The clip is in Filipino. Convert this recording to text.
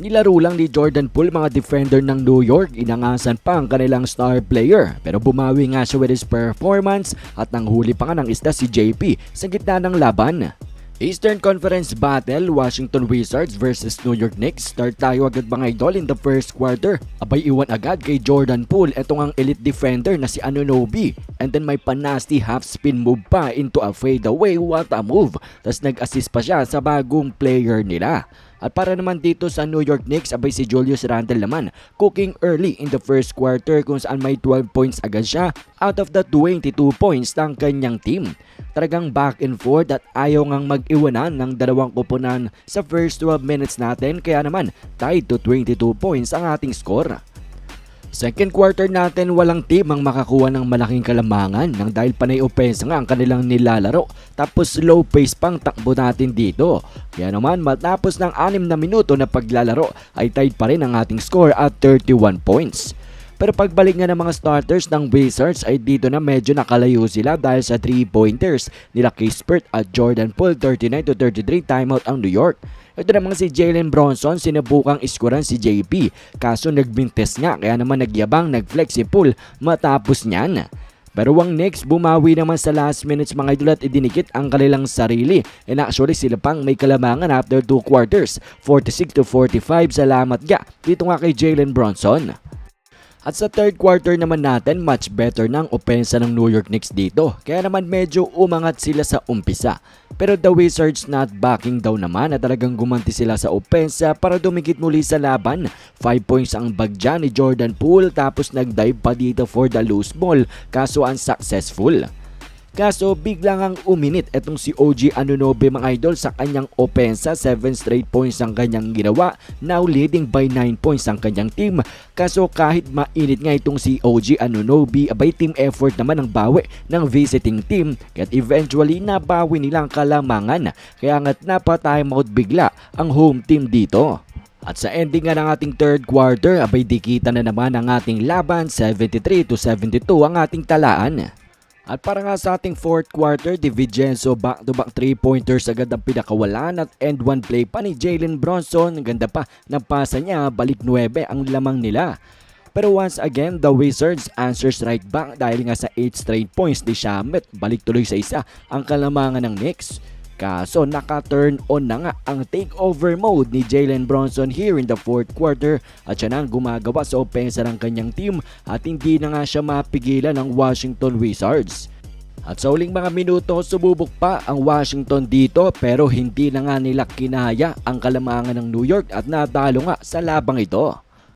Nilaro lang ni Jordan Poole mga defender ng New York, inangasan pa ang kanilang star player. Pero bumawi nga siya with his performance at nanghuli pa nga ng isda si JP sa gitna ng laban. Eastern Conference Battle, Washington Wizards versus New York Knicks. Start tayo agad mga idol in the first quarter. Abay iwan agad kay Jordan Poole itong ang elite defender na si Anunoby. And then may panasty half spin move pa into a fadeaway. What a move. Tapos nag-assist pa siya sa bagong player nila. At para naman dito sa New York Knicks, abay si Julius Randle naman cooking early in the first quarter kung saan may 12 points agad siya out of the 22 points ng kanyang team. Talagang back and forth at ayaw ngang mag-iwanan ng dalawang kupunan sa first 12 minutes natin kaya naman tied to 22 points ang ating score. Second quarter natin walang team ang makakuha ng malaking kalamangan nang dahil panay opensa nga ang kanilang nilalaro tapos slow pace pang takbo natin dito. Kaya naman matapos ng 6 na minuto na paglalaro ay tied pa rin ang ating score at 31 points. Pero pagbalik nga ng mga starters ng Wizards ay dito na medyo nakalayo sila dahil sa 3-pointers nila Kispert at Jordan Poole 39 to 33 timeout ang New York. Ito namang si Jalen Bronson sinubukang iskuran si JP kaso nagbintes nga kaya naman nagyabang nagflex si Poole matapos niyan. Pero ang Knicks bumawi naman sa last minutes mga idol at idinikit ang kanilang sarili. And actually sila pang may kalamangan after 2 quarters. 46 to 45 salamat ga dito nga kay Jalen Bronson. At sa third quarter naman natin, much better ng opensa ng New York Knicks dito. Kaya naman medyo umangat sila sa umpisa. Pero the Wizards not backing down naman at talagang gumanti sila sa opensa para dumikit muli sa laban. 5 points ang bagja ni Jordan Poole tapos nag-dive pa dito for the loose ball kaso unsuccessful. Kaso biglang ang uminit etong si OG Anunobe mga idol sa kanyang opensa. 7 straight points ang kanyang ginawa. Now leading by 9 points ang kanyang team. Kaso kahit mainit nga itong si OG Anunobe abay team effort naman ang bawi ng visiting team. At eventually nabawi nilang kalamangan. Kaya nga't napatimeout bigla ang home team dito. At sa ending nga ng ating third quarter, abay dikita na naman ang ating laban. 73 to 72 ang ating talaan. At para nga sa ating fourth quarter, Di Vincenzo back-to-back 3-pointers agad ang pinakawalan at end one play pa ni Jalen Bronson. Ganda pa ng pasa niya, balik 9 ang lamang nila. Pero once again, the Wizards answers right back dahil nga sa 8 straight points ni Shamet. Balik tuloy sa isa ang kalamangan ng Knicks. Kaso naka-turn on na nga ang takeover mode ni Jalen Bronson here in the fourth quarter at siya nang gumagawa sa opensa ng kanyang team at hindi na nga siya mapigilan ng Washington Wizards. At sa uling mga minuto, sububok pa ang Washington dito pero hindi na nga nila kinaya ang kalamangan ng New York at natalo nga sa labang ito.